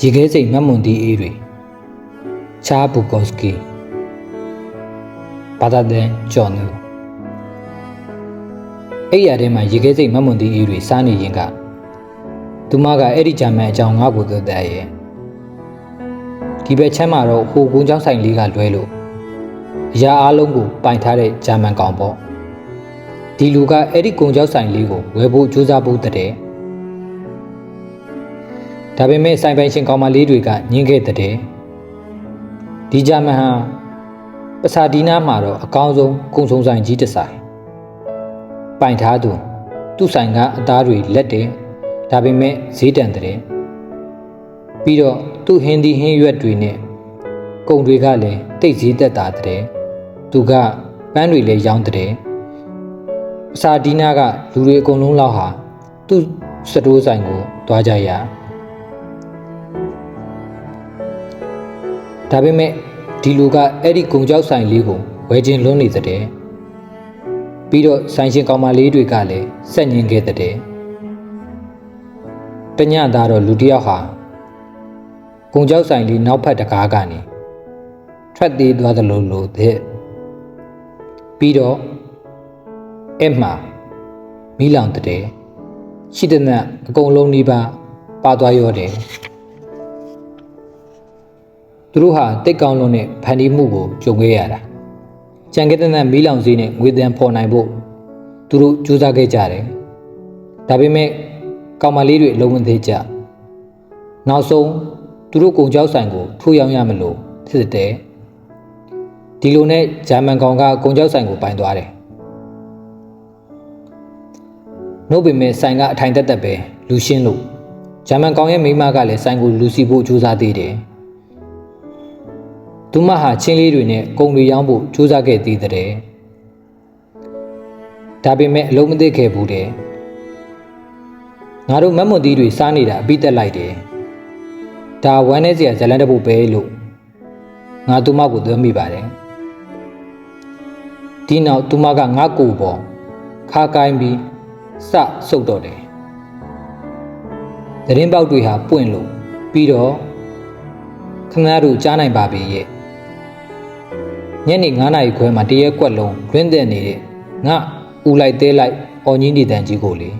ရေခဲစိတ်မတ်မွန်တီအေးတွေချာဘူကော့စကီဘာသာတဲ့ဂျွန်နူအဲ့ရထဲမှာရေခဲစိတ်မတ်မွန်တီအေးတွေစားနေရင်ကသူမကအဲ့ဒီဂျာမန်အကြောင်းငါ့ကိုပြောတဲ့ရဲ့ဒီဘက်ချမ်းမှာတော့ဟိုကုန်းချောင်းဆိုင်လေးကလွဲလို့အရာအလုံးကိုပိုင်ထားတဲ့ဂျာမန်ကောင်ပေါ့ဒီလူကအဲ့ဒီကုန်းချောင်းဆိုင်လေးကိုဝယ်ဖို့ကြိုးစားဖို့တဲ့ ဒါပေမဲ့ဆိုင်ပိုင်ရှင်ကောင်မလေးတွေကညင်းခဲ့တဲ့ဒီဂျာမန်ဟာပစာဒီနာမှာတော့အကောင်းဆုံးကုံဆုံဆိုင်ကြီးတစ်ဆိုင်ပိုင်ထားသူသူ့ဆိုင်ကအသားတွေလက်တယ်ဒါပေမဲ့ဈေးတန်တဲ့ပြီးတော့သူ့ဟင်းဒီဟင်းရွက်တွေနဲ့ကုံတွေကလည်းတိတ်ဈေးသက်တာတဲ့သူကပန်းတွေလည်းရောင်းတဲ့အစာဒီနာကလူတွေအကုန်လုံးလောက်ဟာသူ့စတိုးဆိုင်ကိုသွားကြရ ဒါပေမဲ့ဒီလူကအဲ့ဒီဂုံကြောက်ဆိုင်လေးကိုဝယ်ခြင်းလွန်းနေတဲ့ပြီးတော့ဆိုင်ရှင်ကောင်မလေးတွေကလည်းစက်ညင်ခဲ့တဲ့တညသားတော့လူတစ်ယောက်ဟာဂုံကြောက်ဆိုင်လေးနောက်ဖက်တကားကနေထွက်သေးသွားသလိုလိုတဲ့ပြီးတော့အဲ့မှာမိလောင်တဲ့ရှိတဲ့နအကုန်လုံးဒီပါပါသွားရောတယ် သူတို့ဟာတိတ်ကောင်းလုံးနဲ့ဖန်တီးမှုကိုကြုံခဲ့ရတာကြံခဲ့တဲ့မီးလောင်စည်းနဲ့ငွေတန်ဖော်နိုင်ဖို့သူတို့ကြိုးစားခဲ့ကြတယ်ဒါပေမဲ့ကောင်မလေးတွေအလုံးမသေးကြနောက်ဆုံးသူတို့ကုံကြောက်ဆိုင်ကိုထိုးရောင်းရမလို့ဖြစ်တဲ့ဒီလိုနဲ့ဂျာမန်ကောင်ကကုံကြောက်ဆိုင်ကိုပိုင်သွားတယ်နှုတ်ပေမဲ့ဆိုင်ကအထိုင်တက်တက်ပဲလူရှင်းလို့ဂျာမန်ကောင်ရဲ့မိမကလည်းဆိုင်ကိုလူစီဖို့ကြိုးစားသေးတယ် သူမဟာချင်းလေးတွေနဲ့ကုံတွေရောင်းဖို့ကြိုးစားခဲ့သေးတဲ့ဒါပေမဲ့အလုံးမသိခဲ့ဘူးတဲ့ငါတို့မတ်မွန်တီးတွေစားနေတာအပိတက်လိုက်တယ်ဒါဝမ်းနေစရာဇလန်တပုတ်ပဲလို့ငါသူမကိုသွေးမိပါတယ်ဒီနောက်သူမကငါကိုပေါ်ခါကိုင်းပြီးစဆုတ်တော့တယ်သတင်းပေါက်တွေဟာပွင့်လို့ပြီးတော့ခမရတို့ကြားနိုင်ပါပြီရဲ့ ညနေ9နာရီခွဲမှာတရက်ကွက်လုံးလွင်းတဲ့နေတဲ့ငါဦးလိုက်သေးလိုက်အော်ကြီးနေတန်ကြီးကိုလေ